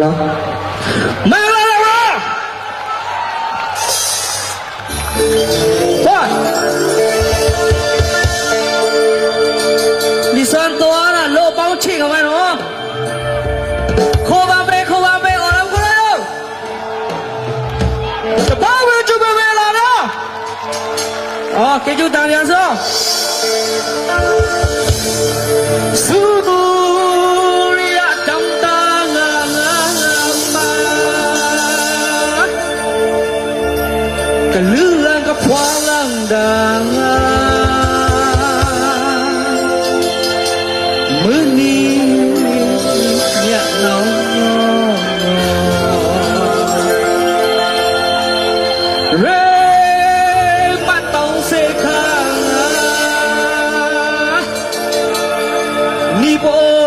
来，来来来来！快！你算多少了？老板，我几个万哦？完杯，喝完杯，我来一个。这八杯酒杯杯来了，好，给酒当两数。Oh.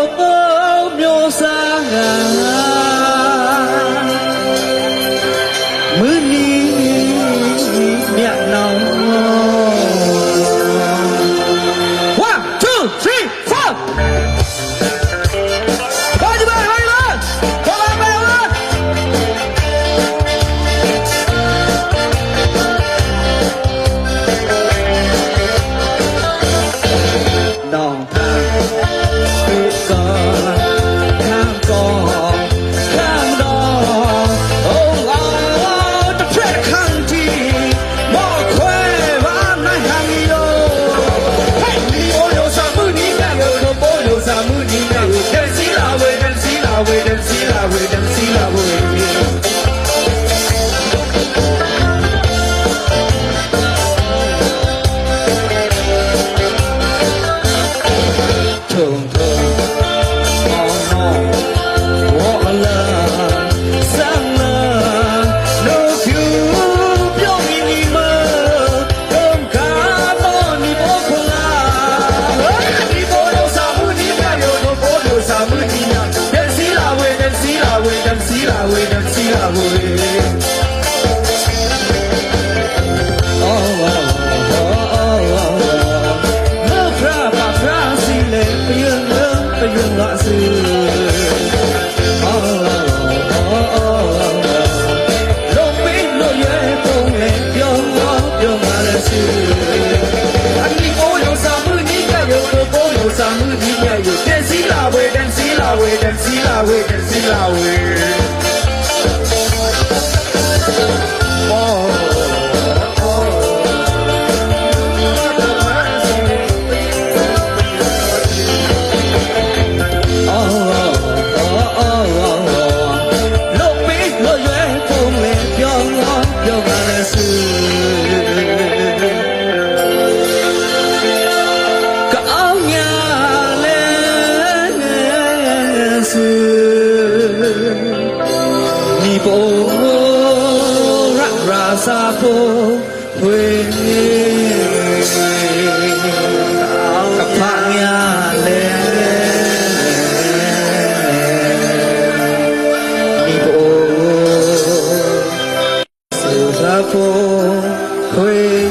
တာဝေးတစီရဘူးလေအော်ဝါအော်ဝါမောဖရာပါဖရာစီလေပြင်းလုံးပြင်းငါစီအော်ဝါအော်ဝါလုံးပိလို့ရဲတုံးလေပြောင်းတော့ပြောင်းပါလေစီအန်ဒီကိုလုံးစာမှုနီးကရုံကိုလုံးစာမှုနီးရဲ့တစီလာဝေးတစီလာဝေးတစီလာဝေးတစီလာဝေး xa cô quê cặp phang nhà lên đi bộ sự ra phố quê